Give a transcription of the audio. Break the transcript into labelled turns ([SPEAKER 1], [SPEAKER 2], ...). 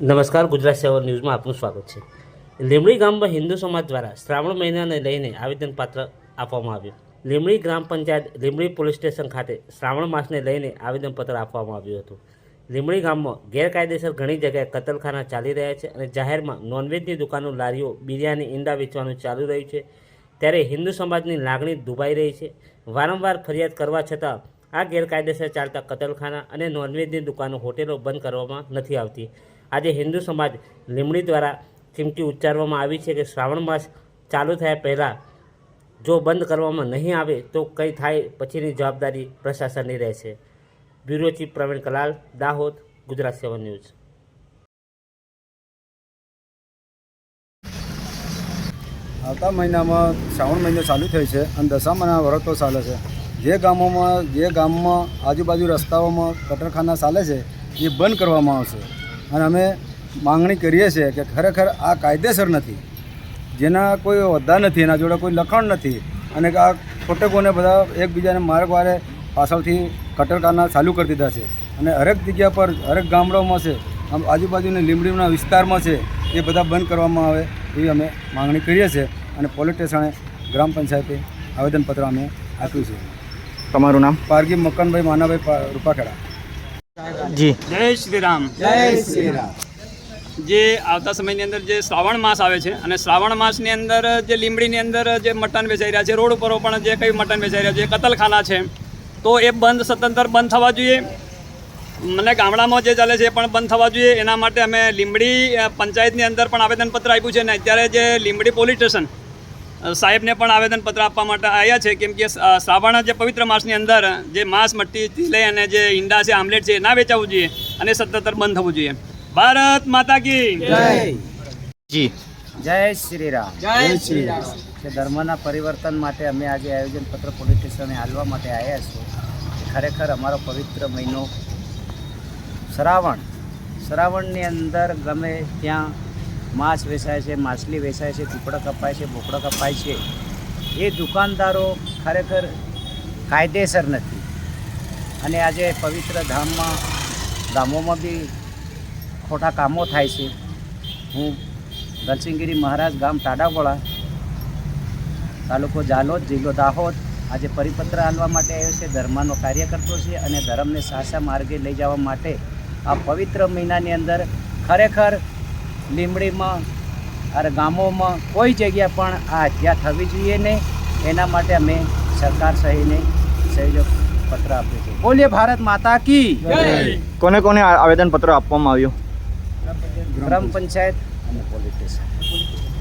[SPEAKER 1] નમસ્કાર, ગુજરાત સેવન ન્યૂઝમાં આપનું સ્વાગત છે. લીમડી ગામમાં હિન્દુ સમાજ દ્વારા શ્રાવણ મહિનાને લઈને આવેદનપત્ર આપવામાં આવ્યું. લીમડી ગ્રામ પંચાયત, લીમડી પોલીસ સ્ટેશન ખાતે શ્રાવણ માસને લઈને આવેદનપત્ર આપવામાં આવ્યું હતું. લીમડી ગામમાં ગેરકાયદેસર ઘણી જગ્યાએ કતલખાના ચાલી રહ્યા છે અને જાહેરમાં નોનવેજની દુકાનો, લારીઓ, બિરયાની, ઈંડા વેચવાનું ચાલુ રહ્યું છે. ત્યારે હિન્દુ સમાજની લાગણી દુભાઈ રહી છે. વારંવાર ફરિયાદ કરવા છતાં આ ગેરકાયદેસર ચાલતા કતલખાના અને નોનવેજની દુકાનો, હોટેલો બંધ કરવામાં નથી આવતી. આજે હિન્દુ સમાજ લીમડી દ્વારા ચીમકી ઉચ્ચારવામાં આવી છે કે શ્રાવણ માસ ચાલુ થયા પહેલાં જો બંધ કરવામાં નહીં આવે તો કંઈ થાય પછીની જવાબદારી પ્રશાસનની રહેશે bureau chief Pravin Kalal, Dahod, Gujarat seven news.
[SPEAKER 2] આવતા મહિનામાં શ્રાવણ મહિનો ચાલુ થયો છે અને દશામાના વ્રતો ચાલે છે. જે ગામોમાં જે ગામમાં આજુબાજુ રસ્તાઓમાં કટરખાના ચાલે છે, એ બંધ કરવામાં આવશે. અને અમે માંગણી કરીએ છીએ કે ખરેખર આ કાયદેસર નથી. જેના કોઈ હોદ્દા નથી એના જોડે કોઈ લખાણ નથી અને આ ખોટકોને બધા એકબીજાને માર્ગ વારે પાછળથી કટરકાના ચાલુ કરી દીધા છે. અને હરેક જગ્યા પર હરેક ગામડાઓમાં છે આમ આજુબાજુના લીમડીના વિસ્તારમાં છે એ બધા બંધ કરવામાં આવે એવી અમે માંગણી કરીએ છીએ અને પોલીસ સ્ટેશને ગ્રામ પંચાયતે આવેદનપત્ર અમે આપ્યું છે.
[SPEAKER 3] તમારું નામ?
[SPEAKER 2] પારગી મકનભાઈ માનાભાઈ રૂપાખેડા.
[SPEAKER 3] જી.
[SPEAKER 4] જય શ્રી રામ
[SPEAKER 2] જય શ્રી રામ
[SPEAKER 4] જે આવતા સમયની અંદર જે શ્રાવણ માસ આવે છે અને શ્રાવણ માસની અંદર જે લીમડીની અંદર જે મટન વેચાઈ રહ્યા છે રોડ ઉપર પણ જે કંઈ મટન વેચાઈ રહ્યા છે કતલખાના છે. તો એ બંધ સતંતર બંધ થવા જોઈએ. મને ગામડામાં જે ચાલે છે એ પણ બંધ થવા જોઈએ. એના માટે અમે લીમડી પંચાયતની અંદર પણ આવેદનપત્ર આપ્યું છે અને અત્યારે જે લીમડી પોલીસ સ્ટેશન સાહેબને પણ આવેદનપત્ર આપવા માટે આવ્યા છે. કેમ કે શ્રાવણ જે પવિત્ર માસની અંદર જે માંસ મટ્ટીથી લઈ અને જે ઈંડા છે આમલેટ છે એ ના વેચાવું જોઈએ અને સતતર બંધ થવું જોઈએ. ભારત માતા કી
[SPEAKER 3] જી.
[SPEAKER 5] જય શ્રી રામ
[SPEAKER 2] જય શ્રી રામ
[SPEAKER 5] કે ધર્મના પરિવર્તન માટે અમે આજે આયોજનપત્ર પોલીસ સ્ટેશને હાલવા માટે આવ્યા છીએ. ખરેખર અમારો પવિત્ર મહિનો શ્રાવણ. શ્રાવણની અંદર ગમે ત્યાં માંસ વેચાય છે, માછલી વેચાય છે ટુકડો કપાય છે બોકડો કપાય છે. એ દુકાનદારો ખરેખર કાયદેસર નથી. અને આજે પવિત્ર ધામમાં, ગામોમાં બી ખોટા કામો થાય છે. હું દલસિંગગીરી મહારાજ ગામ ટાડાવાળા તાલુકો જાલોદ જિલ્લો દાહોદ, આજે પરિપત્ર આલવા માટે આવ્યો છે, ધર્મનો કાર્ય કરતો છે અને ધર્મને સાચા માર્ગે લઈ જવા માટે આ પવિત્ર મહિનાની અંદર ખરેખર લીમડીમાં અરે ગામોમાં કોઈ જગ્યા પણ આ હત્યા થવી જોઈએ નહીં. એના માટે અમે સરકાર સહીને સહયોગ પત્ર આપ્યો છે. બોલીએ ભારત માતા કી.
[SPEAKER 3] કોને કોને આવેદન આવેદનપત્ર આપવામાં આવ્યું?
[SPEAKER 5] ગ્રામ પંચાયત અને પોલીસ સ્ટેશન.